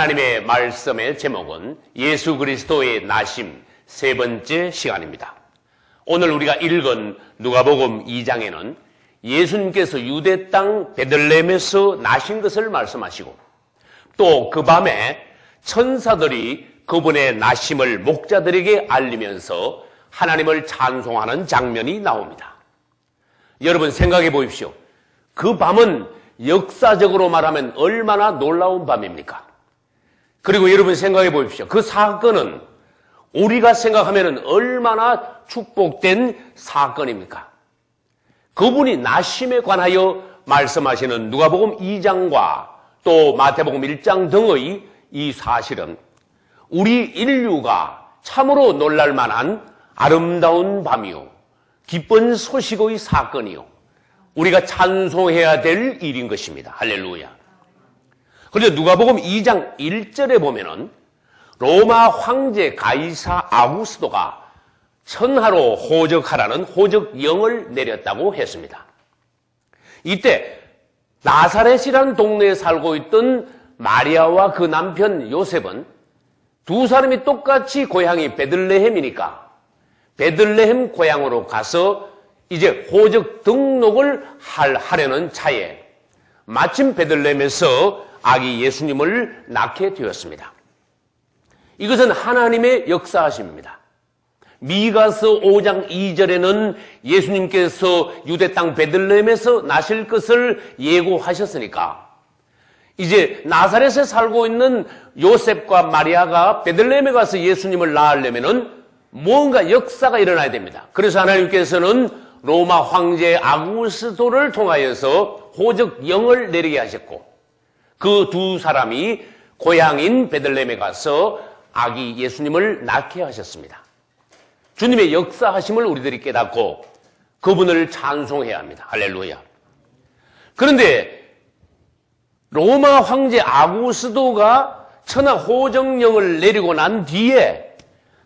하나님의 말씀의 제목은 예수 그리스도의 나심 세 번째 시간입니다. 오늘 우리가 읽은 누가복음 2장에는 예수님께서 유대 땅 베들레헴에서 나신 것을 말씀하시고 또 그 밤에 천사들이 그분의 나심을 목자들에게 알리면서 하나님을 찬송하는 장면이 나옵니다. 여러분 생각해 보십시오. 그 밤은 역사적으로 말하면 얼마나 놀라운 밤입니까? 그리고 여러분 생각해 보십시오. 그 사건은 우리가 생각하면 얼마나 축복된 사건입니까? 그분이 나심에 관하여 말씀하시는 누가복음 2장과 또 마태복음 1장 등의 이 사실은 우리 인류가 참으로 놀랄 만한 아름다운 밤이요. 기쁜 소식의 사건이요. 우리가 찬송해야 될 일인 것입니다. 할렐루야. 그런데 누가복음 2장 1절에 보면은 로마 황제 가이사 아구스도가 천하로 호적하라는 호적영을 내렸다고 했습니다. 이때 나사렛이라는 동네에 살고 있던 마리아와 그 남편 요셉은 두 사람이 똑같이 고향이 베들레헴이니까 베들레헴 고향으로 가서 이제 호적 등록을 할, 하려는 차에 마침 베들레헴에서 아기 예수님을 낳게 되었습니다. 이것은 하나님의 역사하심입니다. 미가서 5장 2절에는 예수님께서 유대 땅 베들레헴에서 나실 것을 예고하셨으니까 이제 나사렛에 살고 있는 요셉과 마리아가 베들레헴에 가서 예수님을 낳으려면은 뭔가 역사가 일어나야 됩니다. 그래서 하나님께서는 로마 황제 아구스도를 통하여서 호적 영을 내리게 하셨고 그 두 사람이 고향인 베들레헴에 가서 아기 예수님을 낳게 하셨습니다. 주님의 역사하심을 우리들이 깨닫고 그분을 찬송해야 합니다. 할렐루야. 그런데 로마 황제 아구스도가 천하 호정령을 내리고 난 뒤에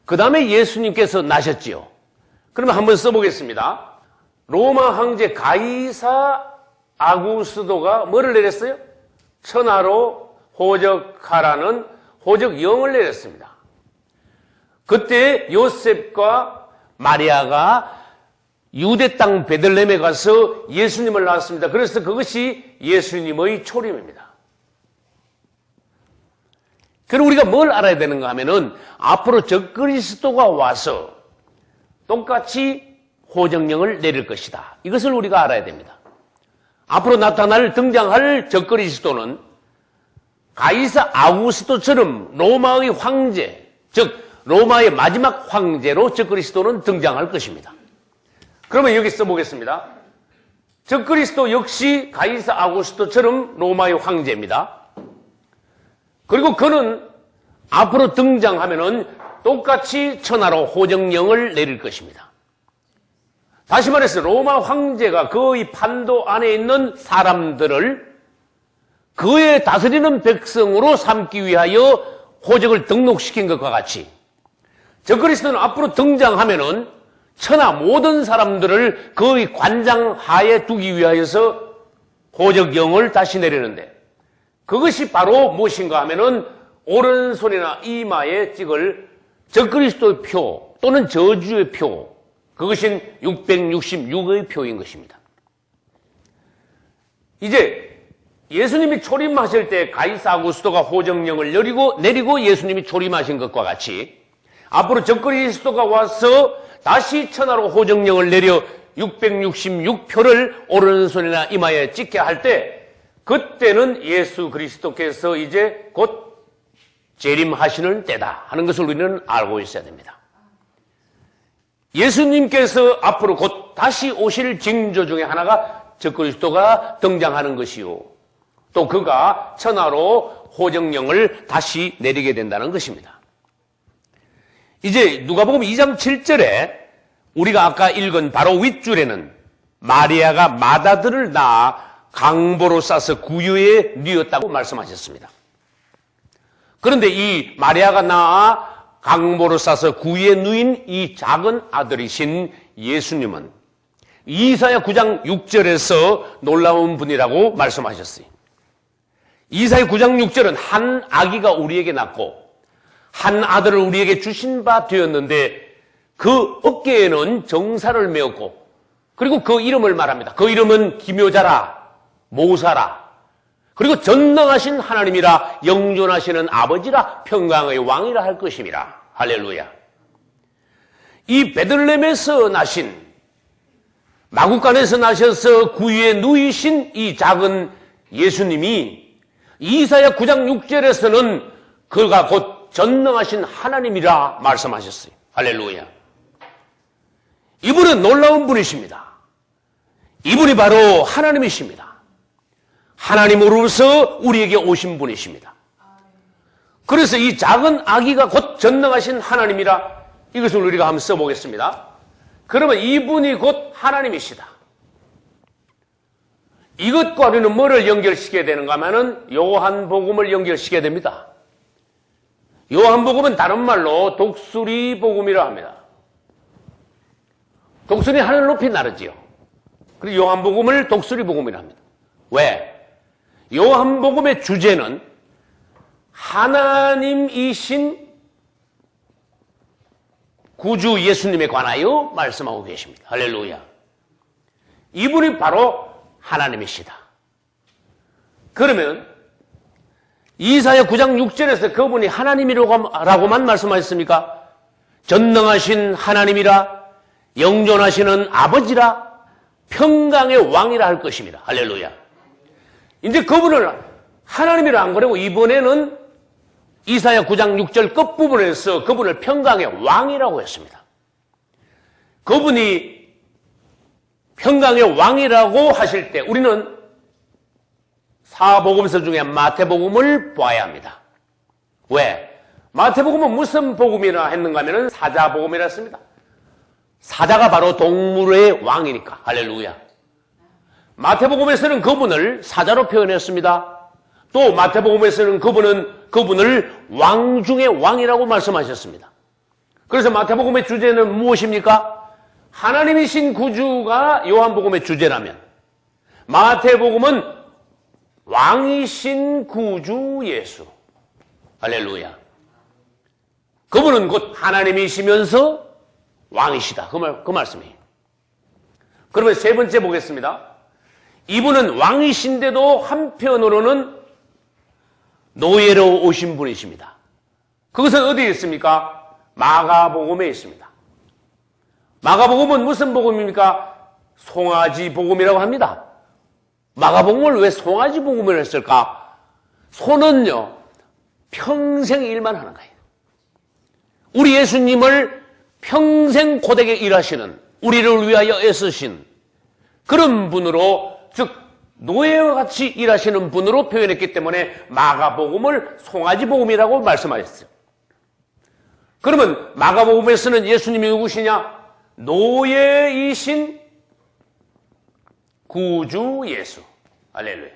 그 다음에 예수님께서 나셨지요. 그러면 한번 써보겠습니다. 로마 황제 가이사 아구스도가 뭐를 내렸어요? 천하로 호적하라는 호적영을 내렸습니다. 그때 요셉과 마리아가 유대 땅 베들렘에 가서 예수님을 낳았습니다. 그래서 그것이 예수님의 초림입니다. 그럼 우리가 뭘 알아야 되는가 하면은 앞으로 적그리스도가 와서 똑같이 호정령을 내릴 것이다. 이것을 우리가 알아야 됩니다. 앞으로 나타날 등장할 적그리스도는 가이사 아우스토처럼 로마의 황제, 즉 로마의 마지막 황제로 적그리스도는 등장할 것입니다. 그러면 여기 써보겠습니다. 적그리스도 역시 가이사 아우스토처럼 로마의 황제입니다. 그리고 그는 앞으로 등장하면은 똑같이 천하로 호정령을 내릴 것입니다. 다시 말해서 로마 황제가 그의 판도 안에 있는 사람들을 그의 다스리는 백성으로 삼기 위하여 호적을 등록시킨 것과 같이 적그리스도는 앞으로 등장하면은 천하 모든 사람들을 그의 관장 하에 두기 위하여서 호적영을 다시 내리는데 그것이 바로 무엇인가 하면은 오른손이나 이마에 찍을 적그리스도의 표 또는 저주의 표 그것인 666의 표인 것입니다. 이제 예수님이 초림하실 때 가이사 아구스도가 호정령을 내리고 내리고 예수님이 초림하신 것과 같이 앞으로 적그리스도가 와서 다시 천하로 호정령을 내려 666표를 오른손이나 이마에 찍게 할 때 그때는 예수 그리스도께서 이제 곧 재림하시는 때다 하는 것을 우리는 알고 있어야 됩니다. 예수님께서 앞으로 곧 다시 오실 징조 중에 하나가 적그리스도가 등장하는 것이요. 또 그가 천하로 호정령을 다시 내리게 된다는 것입니다. 이제 누가복음 2장 7절에 우리가 아까 읽은 바로 윗줄에는 마리아가 마다들을 낳아 강보로 싸서 구유에 뉘었다고 말씀하셨습니다. 그런데 이 마리아가 낳아 강보로 싸서 구유에 누인 이 작은 아들이신 예수님은 이사야 9장 6절에서 놀라운 분이라고 말씀하셨어요. 이사의 9장 6절은 한 아기가 우리에게 낳고 한 아들을 우리에게 주신 바 되었는데 그 어깨에는 정사를 메었고 그리고 그 이름을 말합니다. 그 이름은 기묘자라 모사라 그리고 전능하신 하나님이라 영존하시는 아버지라 평강의 왕이라 할 것임이라 할렐루야. 이 베들렘에서 나신 마국간에서 나셔서 구유에 누이신 이 작은 예수님이 이사야 9장 6절에서는 그가 곧 전능하신 하나님이라 말씀하셨어요. 할렐루야. 이분은 놀라운 분이십니다. 이분이 바로 하나님이십니다. 하나님으로서 우리에게 오신 분이십니다. 그래서 이 작은 아기가 곧 전능하신 하나님이라 이것을 우리가 한번 써보겠습니다. 그러면 이분이 곧 하나님이시다. 이것과 우리는 뭐를 연결시켜야 되는가 하면은 요한복음을 연결시켜야 됩니다. 요한복음은 다른 말로 독수리 복음이라 합니다. 독수리 하늘 높이 나르지요. 그리고 요한복음을 독수리 복음이라 합니다. 왜? 요한복음의 주제는 하나님이신 구주 예수님에 관하여 말씀하고 계십니다. 할렐루야. 이분이 바로 하나님이시다. 그러면 이사야 9장 6절에서 그분이 하나님이라고만 말씀하셨습니까? 전능하신 하나님이라 영존하시는 아버지라 평강의 왕이라 할 것입니다. 할렐루야. 이제 그분을 하나님이라 안 그러고 이번에는 이사야 9장 6절 끝부분에서 그분을 평강의 왕이라고 했습니다. 그분이 평강의 왕이라고 하실 때 우리는 사복음서 중에 마태복음을 봐야 합니다. 왜? 마태복음은 무슨 복음이라 했는가 하면 사자복음이라 했습니다. 사자가 바로 동물의 왕이니까. 할렐루야. 마태복음에서는 그분을 사자로 표현했습니다. 또 마태복음에서는 그분은 그분을 왕 중의 왕이라고 말씀하셨습니다. 그래서 마태복음의 주제는 무엇입니까? 하나님이신 구주가 요한복음의 주제라면 마태복음은 왕이신 구주 예수. 할렐루야. 그분은 곧 하나님이시면서 왕이시다. 그, 말, 그 말씀이에요. 그러면 세 번째 보겠습니다. 이분은 왕이신데도 한편으로는 노예로 오신 분이십니다. 그것은 어디에 있습니까? 마가복음에 있습니다. 마가복음은 무슨 복음입니까? 송아지 복음이라고 합니다. 마가복음을 왜 송아지 복음을 했을까? 소는요, 평생 일만 하는 거예요. 우리 예수님을 평생 고되게 일하시는, 우리를 위하여 애쓰신 그런 분으로, 즉, 노예와 같이 일하시는 분으로 표현했기 때문에 마가복음을 송아지복음이라고 말씀하셨어요. 그러면 마가복음에서는 예수님이 누구시냐? 노예이신 구주 예수. 알렐루야.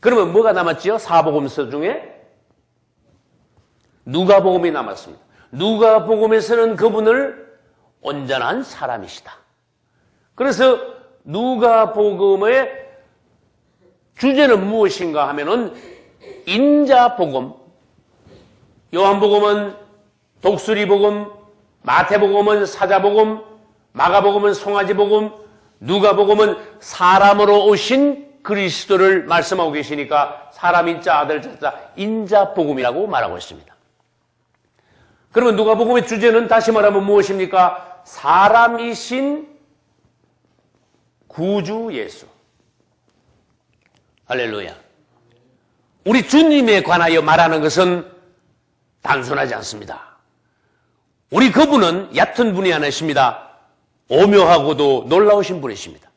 그러면 뭐가 남았지요? 사복음서 중에 누가복음이 남았습니다. 누가복음에서는 그분을 온전한 사람이시다. 그래서 누가복음의 주제는 무엇인가 하면은 인자복음, 요한복음은 독수리복음, 마태복음은 사자복음, 마가복음은 송아지복음, 누가복음은 사람으로 오신 그리스도를 말씀하고 계시니까 사람 인자 아들 자자 인자복음이라고 말하고 있습니다. 그러면 누가복음의 주제는 다시 말하면 무엇입니까? 사람이신 구주 예수. 할렐루야. 우리 주님에 관하여 말하는 것은 단순하지 않습니다. 우리 그분은 얕은 분이 아니십니다. 오묘하고도 놀라우신 분이십니다.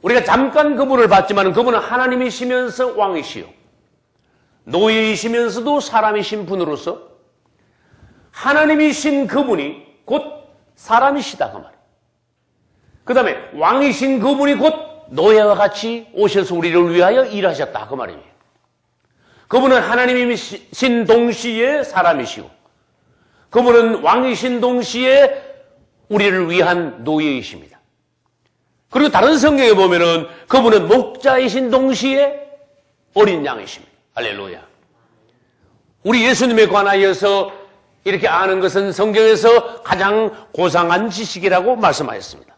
우리가 잠깐 그분을 봤지만 그분은 하나님이시면서 왕이시요. 노예이시면서도 사람이신 분으로서 하나님이신 그분이 곧 사람이시다 그 말. 그 다음에 왕이신 그분이 곧 노예와 같이 오셔서 우리를 위하여 일하셨다. 그 말이에요. 그분은 하나님이신 동시에 사람이시고 그분은 왕이신 동시에 우리를 위한 노예이십니다. 그리고 다른 성경에 보면은 그분은 목자이신 동시에 어린 양이십니다. 할렐루야. 우리 예수님에 관하여서 이렇게 아는 것은 성경에서 가장 고상한 지식이라고 말씀하였습니다.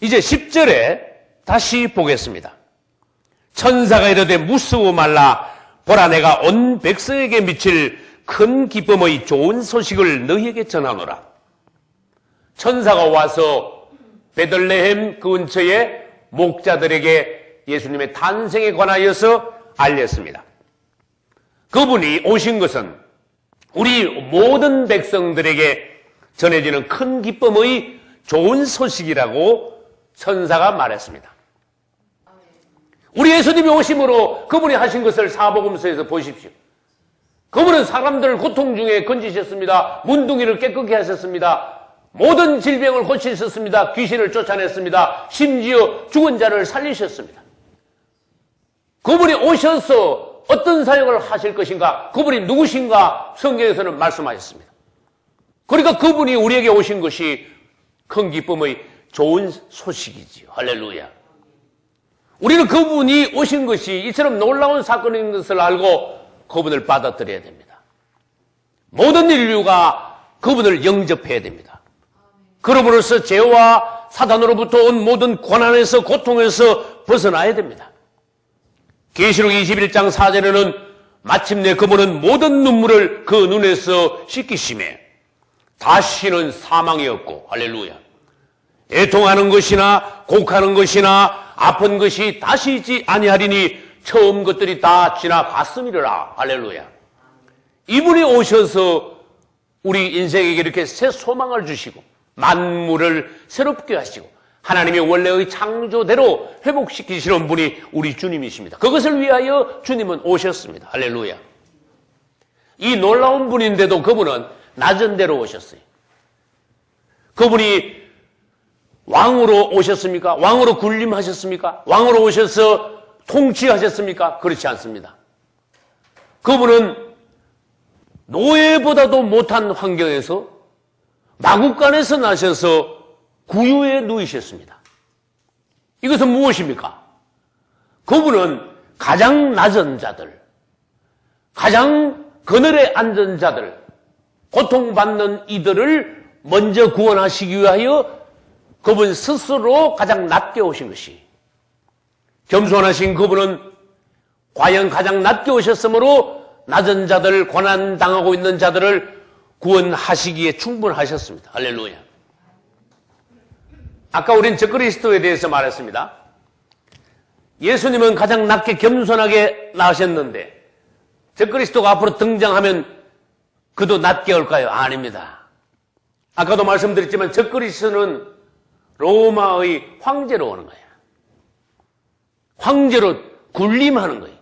이제 10절에 다시 보겠습니다. 천사가 이르되 무서워 말라 보라 내가 온 백성에게 미칠 큰 기쁨의 좋은 소식을 너희에게 전하노라. 천사가 와서 베들레헴 그 근처에 목자들에게 예수님의 탄생에 관하여서 알렸습니다. 그분이 오신 것은 우리 모든 백성들에게 전해지는 큰 기쁨의 좋은 소식이라고 천사가 말했습니다. 우리 예수님이 오심으로 그분이 하신 것을 사복음서에서 보십시오. 그분은 사람들을 고통 중에 건지셨습니다. 문둥이를 깨끗게 하셨습니다. 모든 질병을 고치셨습니다. 귀신을 쫓아냈습니다. 심지어 죽은 자를 살리셨습니다. 그분이 오셔서 어떤 사역을 하실 것인가? 그분이 누구신가? 성경에서는 말씀하셨습니다. 그러니까 그분이 우리에게 오신 것이 큰 기쁨의 좋은 소식이지요. 할렐루야. 우리는 그분이 오신 것이 이처럼 놀라운 사건인 것을 알고 그분을 받아들여야 됩니다. 모든 인류가 그분을 영접해야 됩니다. 그러므로써 죄와 사단으로부터 온 모든 고난에서 고통에서 벗어나야 됩니다. 계시록 21장 4절에는 마침내 그분은 모든 눈물을 그 눈에서 씻기심에 다시는 사망이 없고 할렐루야. 애통하는 것이나 곡하는 것이나 아픈 것이 다시 있지 아니하리니 처음 것들이 다 지나갔음이라 할렐루야. 이분이 오셔서 우리 인생에게 이렇게 새 소망을 주시고 만물을 새롭게 하시고 하나님의 원래의 창조대로 회복시키시는 분이 우리 주님이십니다. 그것을 위하여 주님은 오셨습니다. 할렐루야. 이 놀라운 분인데도 그분은 낮은 데로 오셨어요. 그분이 왕으로 오셨습니까? 왕으로 군림하셨습니까? 왕으로 오셔서 통치하셨습니까? 그렇지 않습니다. 그분은 노예보다도 못한 환경에서 마국간에서 나셔서 구유에 누이셨습니다. 이것은 무엇입니까? 그분은 가장 낮은 자들, 가장 그늘에 앉은 자들, 고통받는 이들을 먼저 구원하시기 위하여 그분 스스로 가장 낮게 오신 것이 겸손하신 그분은 과연 가장 낮게 오셨으므로 낮은 자들, 고난당하고 있는 자들을 구원하시기에 충분하셨습니다. 할렐루야. 아까 우린 적그리스도에 대해서 말했습니다. 예수님은 가장 낮게 겸손하게 나오셨는데 적그리스도가 앞으로 등장하면 그도 낮게 올까요? 아닙니다. 아까도 말씀드렸지만 적그리스도는 로마의 황제로 오는 거예요. 황제로 군림하는 거예요.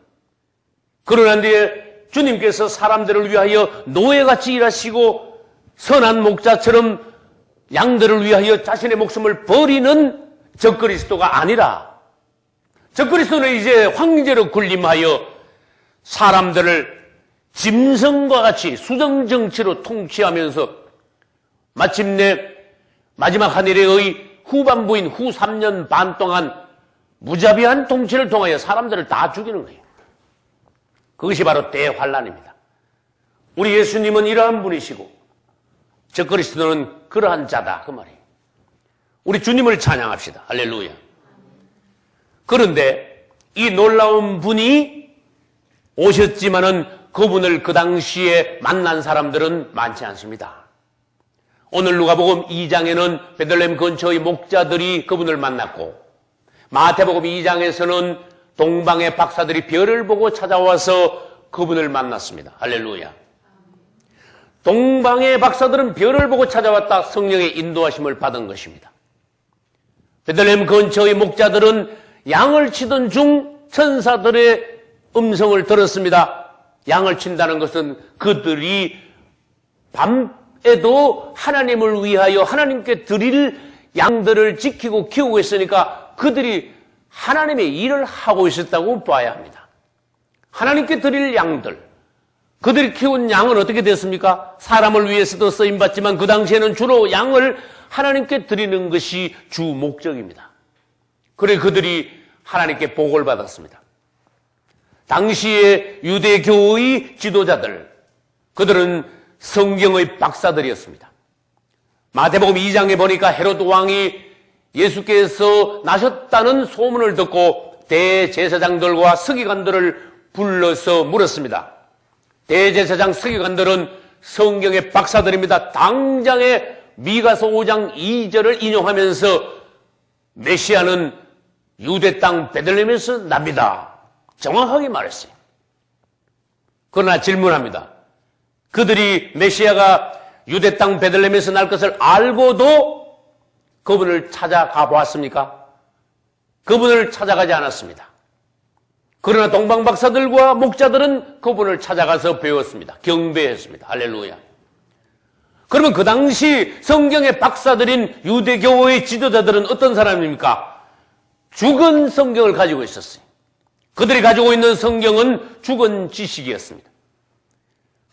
그러난 뒤에 주님께서 사람들을 위하여 노예같이 일하시고 선한 목자처럼 양들을 위하여 자신의 목숨을 버리는 적그리스도가 아니라 적그리스도는 이제 황제로 군림하여 사람들을 짐승과 같이 수정정치로 통치하면서 마침내 마지막 하늘의 후반부인 후 3년 반 동안 무자비한 통치를 통하여 사람들을 다 죽이는 거예요. 그것이 바로 대환란입니다. 우리 예수님은 이러한 분이시고 저 그리스도는 그러한 자다 그 말이에요. 우리 주님을 찬양합시다. 할렐루야. 그런데 이 놀라운 분이 오셨지만은 그분을 그 당시에 만난 사람들은 많지 않습니다. 오늘 누가복음 2장에는 베들렘 근처의 목자들이 그분을 만났고 마태복음 2장에서는 동방의 박사들이 별을 보고 찾아와서 그분을 만났습니다. 할렐루야. 동방의 박사들은 별을 보고 찾아왔다 성령의 인도하심을 받은 것입니다. 베들렘 근처의 목자들은 양을 치던 중 천사들의 음성을 들었습니다. 양을 친다는 것은 그들이 밤 에도 하나님을 위하여 하나님께 드릴 양들을 지키고 키우고 있으니까 그들이 하나님의 일을 하고 있었다고 봐야 합니다. 하나님께 드릴 양들, 그들이 키운 양은 어떻게 됐습니까? 사람을 위해서도 쓰임받지만 그 당시에는 주로 양을 하나님께 드리는 것이 주 목적입니다. 그래 그들이 하나님께 복을 받았습니다. 당시의 유대교의 지도자들, 그들은 성경의 박사들이었습니다. 마태복음 2장에 보니까 헤롯 왕이 예수께서 나셨다는 소문을 듣고 대제사장들과 서기관들을 불러서 물었습니다. 대제사장 서기관들은 성경의 박사들입니다. 당장에 미가서 5장 2절을 인용하면서 메시아는 유대 땅 베들레헴에서 납니다. 정확하게 말했어요. 그러나 질문합니다. 그들이 메시아가 유대 땅 베들레헴에서 날 것을 알고도 그분을 찾아가 보았습니까? 그분을 찾아가지 않았습니다. 그러나 동방 박사들과 목자들은 그분을 찾아가서 배웠습니다. 경배했습니다. 할렐루야. 그러면 그 당시 성경의 박사들인 유대교의 지도자들은 어떤 사람입니까? 죽은 성경을 가지고 있었어요. 그들이 가지고 있는 성경은 죽은 지식이었습니다.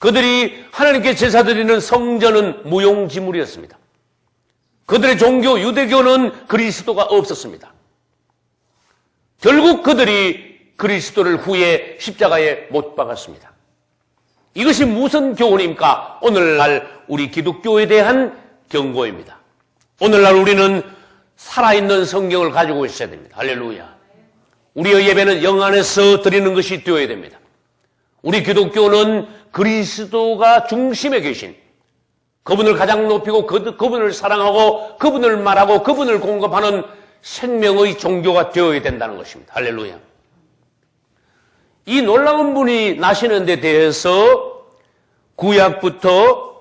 그들이 하나님께 제사 드리는 성전은 무용지물이었습니다. 그들의 종교 유대교는 그리스도가 없었습니다. 결국 그들이 그리스도를 후에 십자가에 못 박았습니다. 이것이 무슨 교훈입니까? 오늘날 우리 기독교에 대한 경고입니다. 오늘날 우리는 살아있는 성경을 가지고 있어야 됩니다. 할렐루야. 우리의 예배는 영 안에서 드리는 것이 되어야 됩니다. 우리 기독교는 그리스도가 중심에 계신 그분을 가장 높이고 그, 그분을 사랑하고 그분을 말하고 그분을 공급하는 생명의 종교가 되어야 된다는 것입니다. 할렐루야. 이 놀라운 분이 나시는 데 대해서 구약부터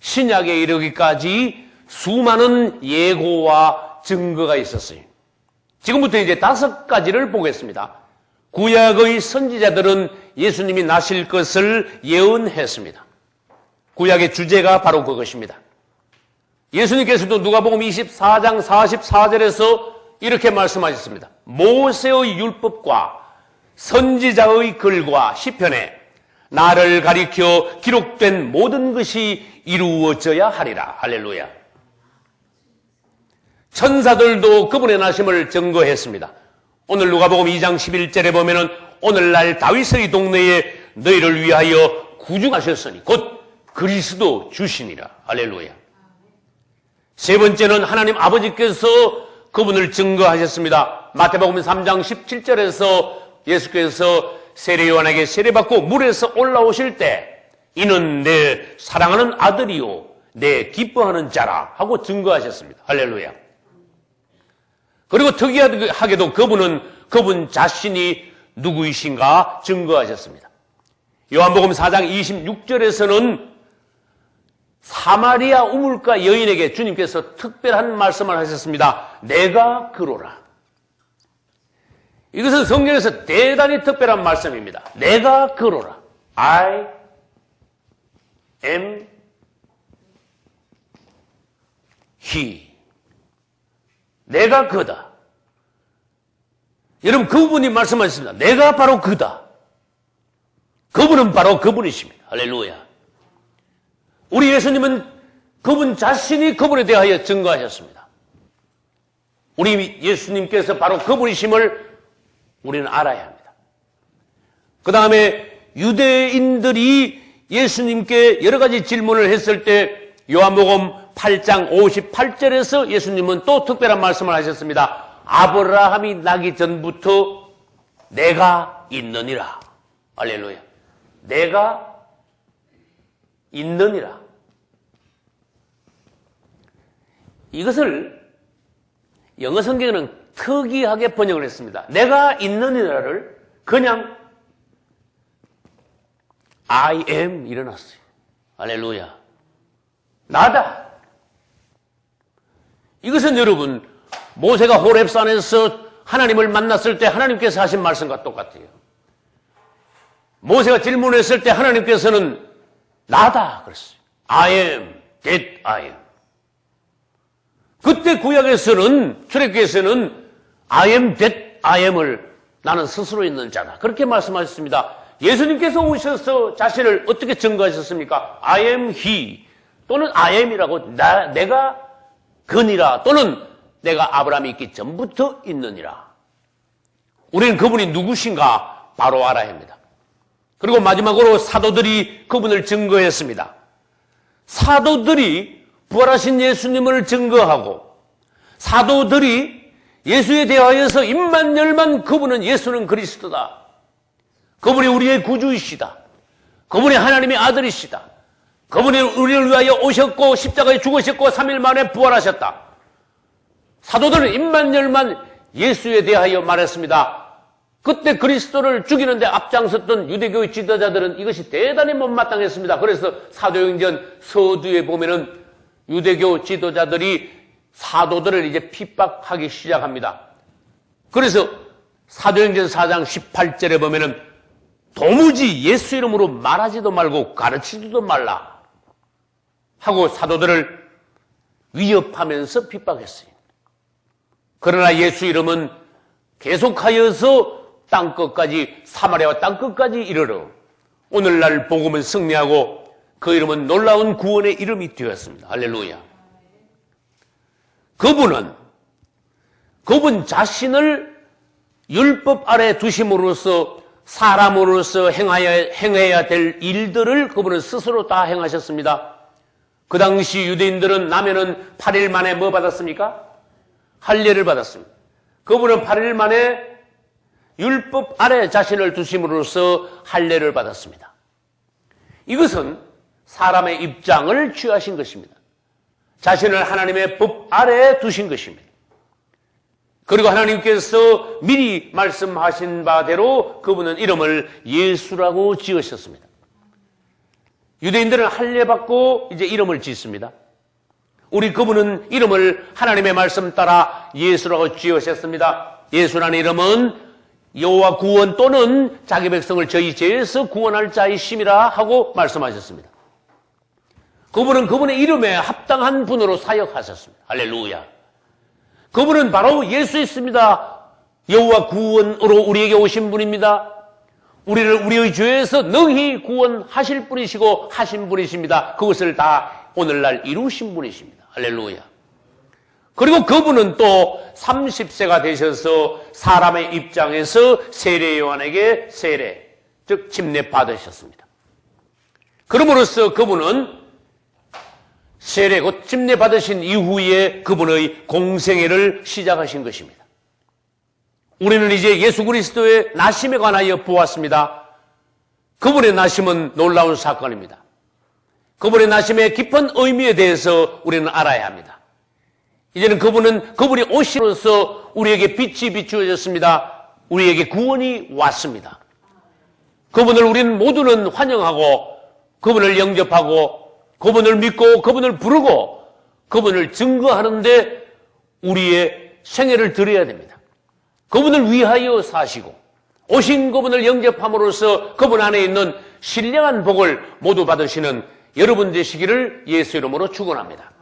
신약에 이르기까지 수많은 예고와 증거가 있었어요. 지금부터 이제 다섯 가지를 보겠습니다. 구약의 선지자들은 예수님이 나실 것을 예언했습니다. 구약의 주제가 바로 그것입니다. 예수님께서도 누가복음 24장 44절에서 이렇게 말씀하셨습니다. 모세의 율법과 선지자의 글과 시편에 나를 가리켜 기록된 모든 것이 이루어져야 하리라. 할렐루야. 천사들도 그분의 나심을 증거했습니다. 오늘 누가복음 2장 11절에 보면은 오늘날 다윗의 동네에 너희를 위하여 구중하셨으니 곧 그리스도 주시니라. 할렐루야. 세 번째는 하나님 아버지께서 그분을 증거하셨습니다. 마태복음 3장 17절에서 예수께서 세례요한에게 세례받고 물에서 올라오실 때 이는 내 사랑하는 아들이요 내 기뻐하는 자라 하고 증거하셨습니다. 할렐루야. 그리고 특이하게도 그분은 그분 자신이 누구이신가 증거하셨습니다. 요한복음 4장 26절에서는 사마리아 우물가 여인에게 주님께서 특별한 말씀을 하셨습니다. 내가 그로라. 이것은 성경에서 대단히 특별한 말씀입니다. 내가 그로라. I am he. 내가 그다. 여러분 그분이 말씀하셨습니다. 내가 바로 그다. 그분은 바로 그분이십니다. 할렐루야. 우리 예수님은 그분 자신이 그분에 대하여 증거하셨습니다. 우리 예수님께서 바로 그분이심을 우리는 알아야 합니다. 그 다음에 유대인들이 예수님께 여러 가지 질문을 했을 때 요한복음 8장 58절에서 예수님은 또 특별한 말씀을 하셨습니다. 아브라함이 나기 전부터 내가 있느니라. 알렐루야. 내가 있느니라. 이것을 영어 성경은 특이하게 번역을 했습니다. 내가 있느니라를 그냥 I am 일어났어요. 알렐루야. 나다. 이것은 여러분 모세가 호랩산에서 하나님을 만났을 때 하나님께서 하신 말씀과 똑같아요. 모세가 질문했을 때 하나님께서는 나다 그랬어요. I am that I am. 그때 구약에서는 출애굽에서는 I am that I am을 나는 스스로 있는 자다. 그렇게 말씀하셨습니다. 예수님께서 오셔서 자신을 어떻게 증거하셨습니까? I am he 또는 I am이라고 나, 내가 그니라 또는 내가 아브라함이 있기 전부터 있느니라. 우리는 그분이 누구신가 바로 알아야 합니다. 그리고 마지막으로 사도들이 그분을 증거했습니다. 사도들이 부활하신 예수님을 증거하고 사도들이 예수에 대하여서 입만 열만 그분은 예수는 그리스도다. 그분이 우리의 구주이시다. 그분이 하나님의 아들이시다. 그분이 우리를 위하여 오셨고 십자가에 죽으셨고 3일 만에 부활하셨다. 사도들은 입만 열만 예수에 대하여 말했습니다. 그때 그리스도를 죽이는데 앞장섰던 유대교의 지도자들은 이것이 대단히 못마땅했습니다. 그래서 사도행전 서두에 보면은 유대교 지도자들이 사도들을 이제 핍박하기 시작합니다. 그래서 사도행전 4장 18절에 보면은 도무지 예수 이름으로 말하지도 말고 가르치지도 말라 하고 사도들을 위협하면서 핍박했어요. 그러나 예수 이름은 계속하여서 땅끝까지 사마리아와 땅끝까지 이르러 오늘날 복음은 승리하고 그 이름은 놀라운 구원의 이름이 되었습니다. 할렐루야. 그분은 그분 자신을 율법 아래 두심으로써 사람으로서 행하여, 행해야 될 일들을 그분은 스스로 다 행하셨습니다. 그 당시 유대인들은 나면은 8일 만에 뭐 받았습니까? 할례를 받았습니다. 그분은 8일 만에 율법 아래 자신을 두심으로써 할례를 받았습니다. 이것은 사람의 입장을 취하신 것입니다. 자신을 하나님의 법 아래에 두신 것입니다. 그리고 하나님께서 미리 말씀하신 바대로 그분은 이름을 예수라고 지으셨습니다. 유대인들은 할례 받고 이제 이름을 짓습니다. 우리 그분은 이름을 하나님의 말씀 따라 예수라고 지으셨습니다. 예수라는 이름은 여호와 구원 또는 자기 백성을 저희 죄에서 구원할 자이심이라 하고 말씀하셨습니다. 그분은 그분의 이름에 합당한 분으로 사역하셨습니다. 할렐루야. 그분은 바로 예수였습니다. 여호와 구원으로 우리에게 오신 분입니다. 우리를 우리의 죄에서 능히 구원하실 분이시고 하신 분이십니다. 그것을 다 오늘날 이루신 분이십니다. 할렐루야. 그리고 그분은 또 30세가 되셔서 사람의 입장에서 세례 요한에게 세례, 즉 침례 받으셨습니다. 그러므로써 그분은 세례 곧 침례 받으신 이후에 그분의 공생애를 시작하신 것입니다. 우리는 이제 예수 그리스도의 나심에 관하여 보았습니다. 그분의 나심은 놀라운 사건입니다. 그분의 나심의 깊은 의미에 대해서 우리는 알아야 합니다. 이제는 그분은 그분이 오시로서 우리에게 빛이 비추어졌습니다. 우리에게 구원이 왔습니다. 그분을 우리는 모두는 환영하고 그분을 영접하고 그분을 믿고 그분을 부르고 그분을 증거하는데 우리의 생애를 드려야 됩니다. 그분을 위하여 사시고 오신 그분을 영접함으로써 그분 안에 있는 신령한 복을 모두 받으시는 여러분 되시기를 예수 이름으로 축원합니다.